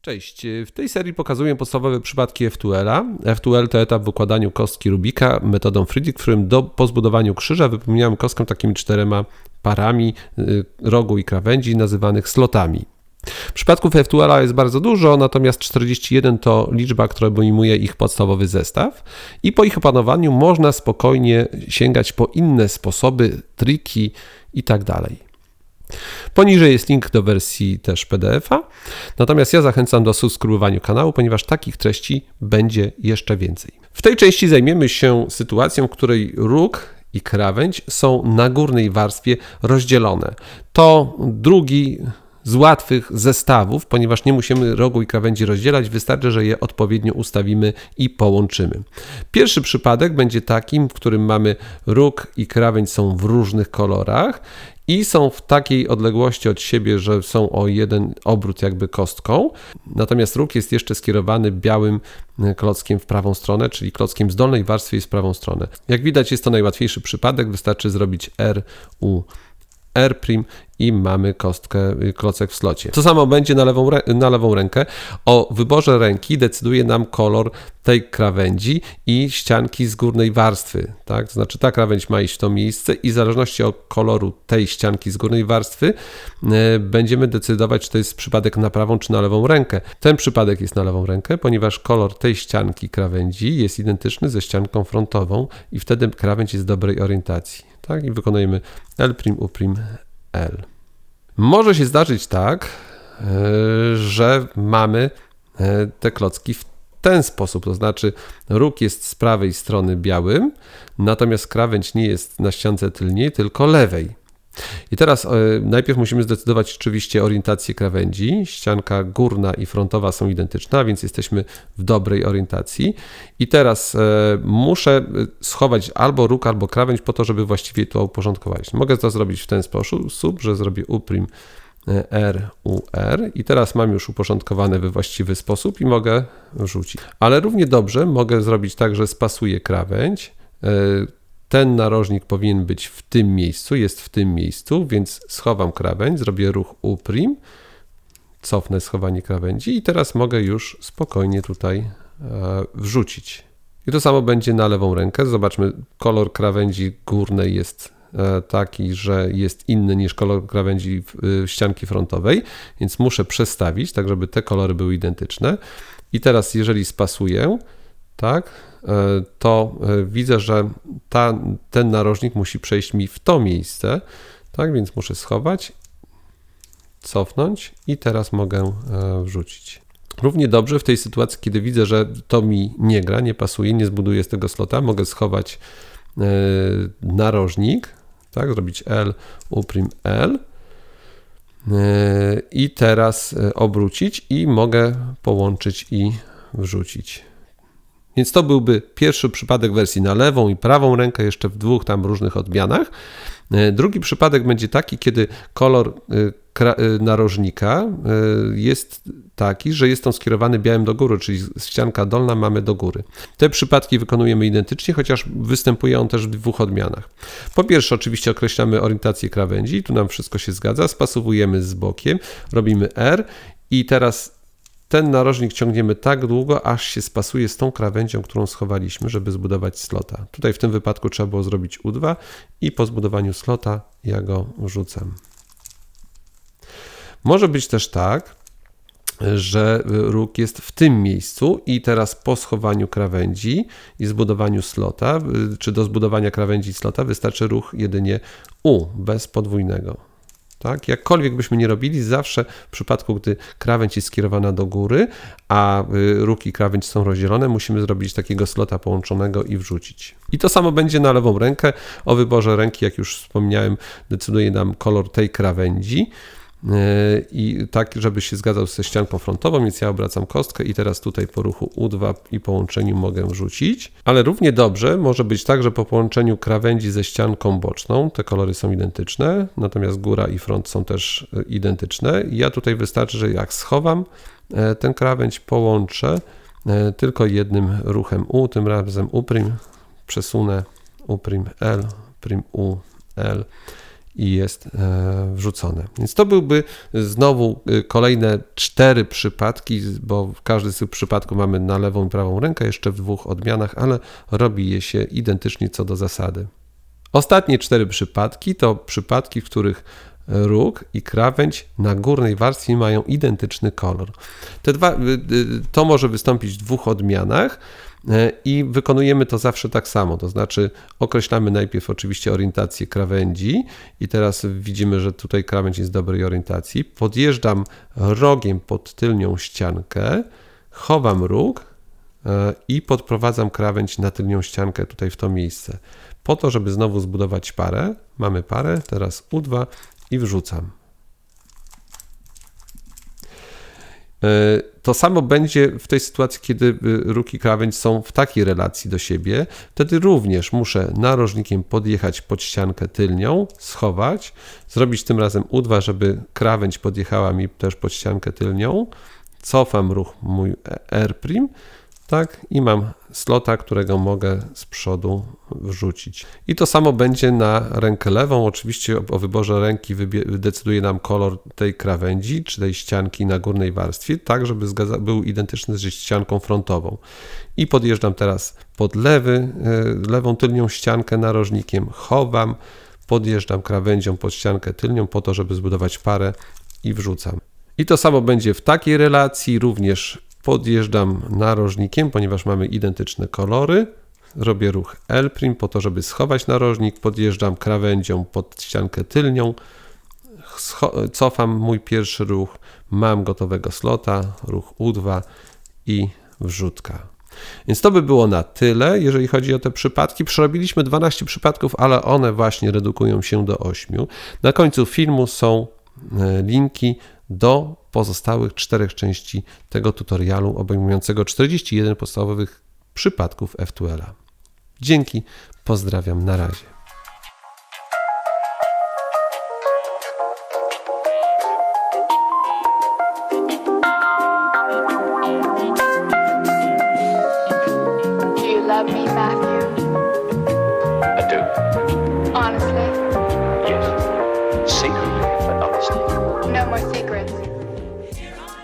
Cześć. W tej serii pokazuję podstawowe przypadki F2L-a. F2L to etap w układaniu kostki Rubika metodą Friedrich, w którym do, po zbudowaniu krzyża wypełniamy kostkę takimi czterema parami y, rogu i krawędzi nazywanych slotami. Przypadków F2L jest bardzo dużo, natomiast 41 to liczba, która obejmuje ich podstawowy zestaw i po ich opanowaniu można spokojnie sięgać po inne sposoby, triki itd. Poniżej jest link do wersji też PDF-a. Natomiast ja zachęcam do subskrybowania kanału, ponieważ takich treści będzie jeszcze więcej. W tej części zajmiemy się sytuacją, w której róg i krawędź są na górnej warstwie rozdzielone. To drugi z łatwych zestawów, ponieważ nie musimy rogu i krawędzi rozdzielać, wystarczy, że je odpowiednio ustawimy i połączymy. Pierwszy przypadek będzie takim, w którym mamy róg i krawędź są w różnych kolorach i są w takiej odległości od siebie, że są o jeden obrót jakby kostką. Natomiast róg jest jeszcze skierowany białym e, klockiem w prawą stronę, czyli klockiem z dolnej warstwy jest w prawą stronę. Jak widać jest to najłatwiejszy przypadek, wystarczy zrobić R, U, R' i mamy kostkę, y, klocek w slocie. To samo będzie na lewą, na lewą rękę. O wyborze ręki decyduje nam kolor tej krawędzi i ścianki z górnej warstwy. Tak? To znaczy ta krawędź ma iść w to miejsce i w zależności od koloru tej ścianki z górnej warstwy yy, będziemy decydować, czy to jest przypadek na prawą czy na lewą rękę. Ten przypadek jest na lewą rękę, ponieważ kolor tej ścianki krawędzi jest identyczny ze ścianką frontową i wtedy krawędź jest dobrej orientacji. Tak? I wykonujemy L', U', L. Może się zdarzyć tak, e, że mamy e, te klocki w ten sposób, to znaczy róg jest z prawej strony białym, natomiast krawędź nie jest na ściance tylniej, tylko lewej. I teraz e, najpierw musimy zdecydować oczywiście orientację krawędzi. Ścianka górna i frontowa są identyczne, więc jesteśmy w dobrej orientacji. I teraz e, muszę e, schować albo róg, albo krawędź po to, żeby właściwie to uporządkować. Mogę to zrobić w ten sposób, że zrobię U' R, U, R i teraz mam już uporządkowane we właściwy sposób i mogę rzucić. Ale równie dobrze mogę zrobić tak, że spasuję krawędź, ten narożnik powinien być w tym miejscu, jest w tym miejscu, więc schowam krawędź, zrobię ruch U', cofnę schowanie krawędzi i teraz mogę już spokojnie tutaj e, wrzucić. I to samo będzie na lewą rękę. Zobaczmy, kolor krawędzi górnej jest e, taki, że jest inny niż kolor krawędzi e, ścianki frontowej, więc muszę przestawić, tak żeby te kolory były identyczne. I teraz, jeżeli spasuję, tak, to e, widzę, że ta, ten narożnik musi przejść mi w to miejsce, tak, więc muszę schować, cofnąć i teraz mogę e, wrzucić. Równie dobrze w tej sytuacji, kiedy widzę, że to mi nie gra, nie pasuje, nie zbuduję z tego slota, mogę schować narożnik, tak, zrobić L, U', L i teraz obrócić i mogę połączyć i wrzucić. Więc to byłby pierwszy przypadek wersji na lewą i prawą rękę, jeszcze w dwóch tam różnych odmianach. E, drugi przypadek będzie taki, kiedy kolor e, e, narożnika jest taki, że jest on skierowany białym do góry, czyli ścianka dolna mamy do góry. Te przypadki wykonujemy identycznie, chociaż występuje on też w dwóch odmianach. Po pierwsze, oczywiście określamy orientację krawędzi, tu nam wszystko się zgadza, spasowujemy z bokiem, robimy R i teraz ten narożnik ciągniemy tak długo, aż się spasuje z tą krawędzią, którą schowaliśmy, żeby zbudować slota. Tutaj w tym wypadku trzeba było zrobić U2 i po zbudowaniu slota ja go wrzucam. Może być też tak, że róg jest w tym miejscu i teraz po schowaniu krawędzi i zbudowaniu slota, czy do zbudowania krawędzi slota wystarczy ruch jedynie U, bez podwójnego. Tak? Jakkolwiek byśmy nie robili, zawsze w przypadku, gdy krawędź jest skierowana do góry, a y, róg i krawędź są rozdzielone, musimy zrobić takiego slota połączonego i wrzucić. I to samo będzie na lewą rękę. O wyborze ręki, jak już wspomniałem, decyduje nam kolor tej krawędzi i tak, żeby się zgadzał ze ścianką frontową, więc ja obracam kostkę i teraz tutaj po ruchu U2 i połączeniu mogę wrzucić. Ale równie dobrze może być tak, że po połączeniu krawędzi ze ścianką boczną, te kolory są identyczne, natomiast góra i front są też e, identyczne. Ja tutaj wystarczy, że jak schowam e, tę krawędź, połączę e, tylko jednym ruchem U, tym razem U', przesunę U', L, U, L i jest e, wrzucone. Więc to byłby znowu e, kolejne cztery przypadki, bo w każdy z tych przypadków mamy na lewą i prawą rękę, jeszcze w dwóch odmianach, ale robi je się identycznie co do zasady. Ostatnie cztery przypadki to przypadki, w których róg i krawędź na górnej warstwie mają identyczny kolor. Te dwa, y, y, to może wystąpić w dwóch odmianach i wykonujemy to zawsze tak samo, to znaczy określamy najpierw oczywiście orientację krawędzi i teraz widzimy, że tutaj krawędź jest dobrej orientacji. Podjeżdżam rogiem pod tylnią ściankę, chowam róg e, i podprowadzam krawędź na tylnią ściankę tutaj w to miejsce. Po to, żeby znowu zbudować parę, mamy parę, teraz U2 i wrzucam. To samo będzie w tej sytuacji, kiedy y, róg i krawędź są w takiej relacji do siebie. Wtedy również muszę narożnikiem podjechać pod ściankę tylnią, schować, zrobić tym razem U2, żeby krawędź podjechała mi też pod ściankę tylnią. Cofam ruch mój R', tak, i mam slota, którego mogę z przodu wrzucić. I to samo będzie na rękę lewą. Oczywiście o wyborze ręki decyduje nam kolor tej krawędzi, czy tej ścianki na górnej warstwie, tak żeby był identyczny z ścianką frontową. I podjeżdżam teraz pod lewy, e, lewą tylnią ściankę narożnikiem, chowam, podjeżdżam krawędzią pod ściankę tylnią po to, żeby zbudować parę i wrzucam. I to samo będzie w takiej relacji, również podjeżdżam narożnikiem, ponieważ mamy identyczne kolory. Robię ruch L' po to, żeby schować narożnik. Podjeżdżam krawędzią pod ściankę tylnią. Cofam mój pierwszy ruch. Mam gotowego slota. Ruch U2 i wrzutka. Więc to by było na tyle, jeżeli chodzi o te przypadki. Przerobiliśmy 12 przypadków, ale one właśnie redukują się do 8. Na końcu filmu są e, linki do pozostałych czterech części tego tutorialu obejmującego 41 podstawowych przypadków F2L. Dzięki, pozdrawiam, na razie.